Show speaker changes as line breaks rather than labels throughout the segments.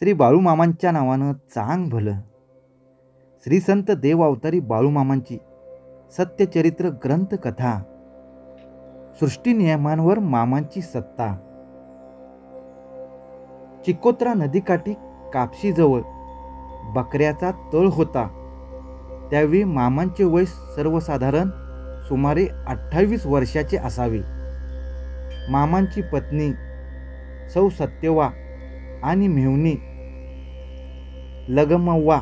श्री बाळूमामांच्या नावानं चांग भलं. श्री संत देव अवतारी बाळूमामांची सत्यचरित्र ग्रंथकथा सृष्टी नियमांवर मामांची सत्ता. चिकोत्रा नदीकाठी कापशीजवळ बकऱ्याचा तळ होता. त्यावेळी मामांचे वय सर्वसाधारण सुमारे अठ्ठावीस वर्षाचे असावे. मामांची पत्नी सौ सत्यवा आणि मेहुणी लगमव्वा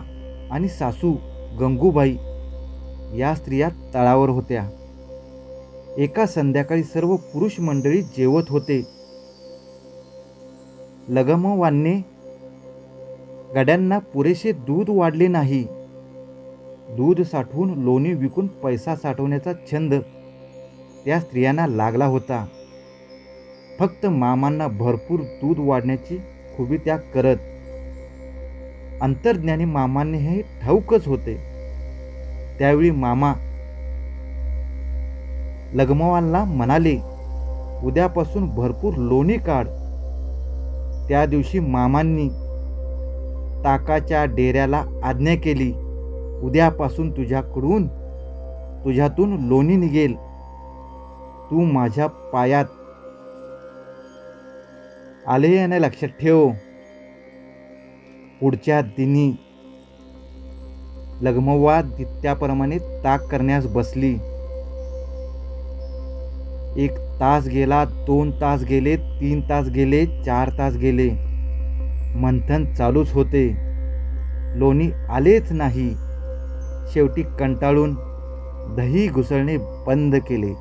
आणि सासू गंगूबाई या स्त्रिया तळावर होत्या. एका संध्याकाळी सर्व पुरुष मंडळी जेवत होते. लगमवाने गड्यांना पुरेसे दूध वाढले नाही. दूध साठवून लोणी विकून पैसा साठवण्याचा छंद त्या स्त्रियांना लागला होता. फक्त मामांना भरपूर दूध वाढण्याची खुबी त्याग करत. अंतर्ज्ञानी मामांनी हे ठाऊकच होते. त्यावेळी मामा लगमवानला म्हणाले उद्यापासून भरपूर लोणी काढ. त्या दिवशी मामांनी ताकाच्या डेऱ्याला आज्ञा केली उद्यापासून तुझ्याकडून तुझ्यातून लोणी निघेल. तू माझ्या पायात आले याने लक्षात ठेव. पुढच्या दिनी लगमवा दित्याप्रमाणे ताक करण्यास बसली. एक तास गेला दोन तास गेले तीन तास गेले चार तास गेले. मंथन चालूच होते. लोणी आलेच नाही. शेवटी कंटाळून दही घुसळणे बंद केले.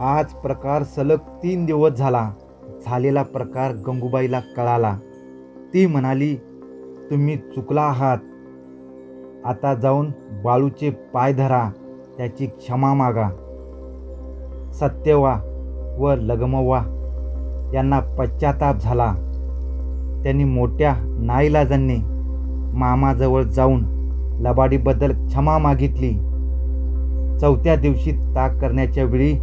हाच प्रकार सलग तीन दिवस झाला. झालेला प्रकार गंगूबाईला कळाला. ती म्हणाली तुम्ही चुकला आहात. आता जाऊन बाळूचे पाय धरा त्याची क्षमा मागा. सत्यवा व लगमवा यांना पश्चाताप झाला. त्यांनी मोठ्या नाईलाजांनी मामाजवळ जाऊन लबाडीबद्दल क्षमा मागितली. चौथ्या दिवशी ताक करण्याच्या वेळी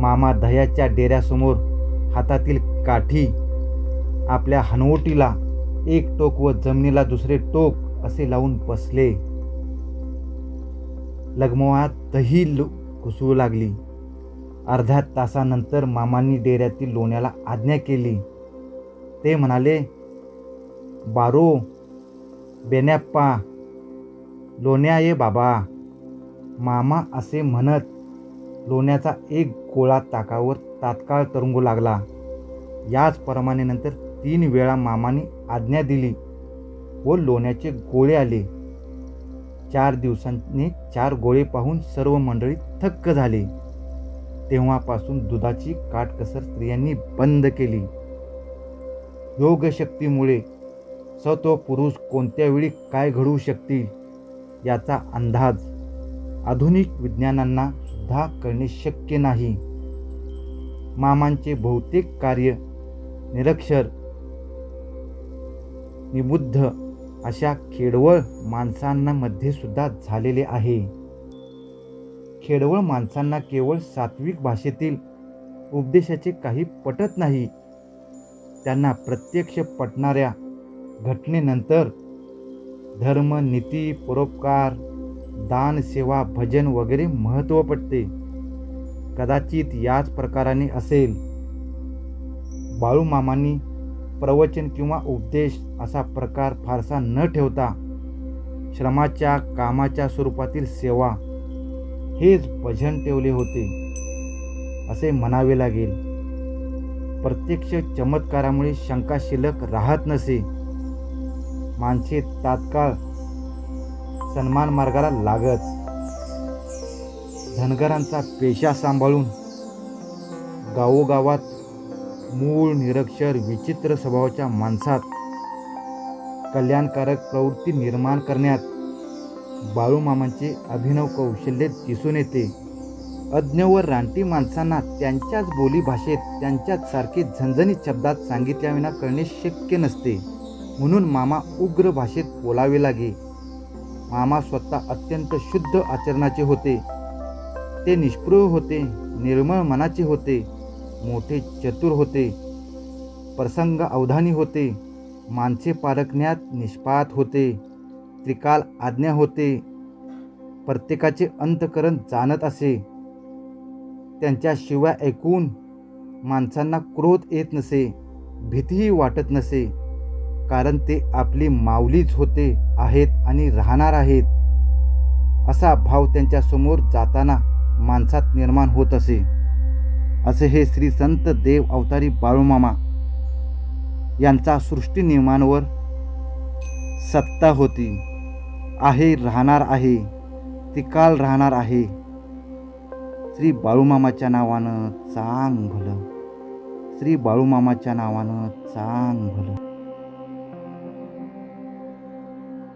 मामा दह्याच्या डेऱ्यासमोर हातातील काठी आपल्या हनवटीला एक टोक व जमिनीला दुसरे टोक असे लावून बसले. लगमवात दही घुसवू लागली. अर्ध्या तासानंतर मामांनी डेऱ्यातील लोण्याला आज्ञा केली. ते म्हणाले बारो बेन्याप्पा लोण्या ये बाबा. मामा असे म्हणत लोण्याचा एक गोळा ताकावर तात्काळ तरंगू लागला. याच प्रमाणे नंतर तीन वेळा मामाने आज्ञा दिली व लोण्याचे गोळे आले. चार दिवसांनी चार गोळे पाहून सर्व मंडळी थक्क झाले. तेव्हापासून दुधाची काटकसर स्त्रियांनी बंद केली. योगशक्तीमुळे सत्व पुरुष कोणत्या वेळी काय घडवू शकतील याचा अंदाज आधुनिक विज्ञानांना सुद्धा करणे शक्य नाही. मामांचे बहुतेक कार्य निरक्षर निबुद्ध अशा खेडवळ माणसांमध्ये सुद्धा झालेले आहे. खेडवळ माणसांना केवळ सात्विक भाषेतील उपदेशाचे काही पटत नाही. त्यांना प्रत्यक्ष पटणाऱ्या घटनेनंतर धर्म नीती परोपकार दान सेवा भजन वगैरे महत्त्व पडते कदाचित याच प्रकाराने असेल. बाळूमामांनी प्रवचन किंवा उपदेश असा प्रकार फारसा न ठेवता श्रमाच्या कामाच्या स्वरूपातील सेवा हेच भजन ठेवले होते असे म्हणावे लागेल. प्रत्यक्ष चमत्कारामुळे शंका शिल्लक राहत नसे. माणसे तात्काळ सन्मान मार्गाला लागत. धनगरांचा पेशा सांभाळून गावोगावात मूळ निरक्षर विचित्र स्वभावाच्या माणसात कल्याणकारक प्रवृत्ती निर्माण करण्यात बाळूमामांचे अभिनव कौशल्य दिसून येते. अज्ञ व रानटी माणसांना त्यांच्याच बोलीभाषेत त्यांच्याच सारखे झणझणीत शब्दात सांगितल्याविना करणे शक्य नसते. म्हणून मामा उग्र भाषेत बोलावे लागे. मामा स्वतः अत्यंत शुद्ध आचरणाचे होते. ते निष्पृह होते निर्मळ मनाचे होते मोठे चतुर होते प्रसंग अवधानी होते माणसे पारखण्यात निष्पात होते त्रिकाल आज्ञा होते प्रत्येकाचे अंतकरण जाणत असे. त्यांच्याशिवाय ऐकून माणसांना क्रोध येत नसे भीतीही वाटत नसे. कारण ते आपली माऊलीच होते आहेत आणि राहणार आहेत. असा भाव त्यांच्यासमोर जाताना माणसात निर्माण होत असे. असे हे श्री संत देव अवतारी बाळूमामा यांचा सृष्टी निर्माणवर सत्ता होती. आहे राहणार आहे ती काल राहणार आहे. श्री बाळूमामाच्या नावानं चांग भलं श्री बाळूमामाच्या नावानं चांग भलं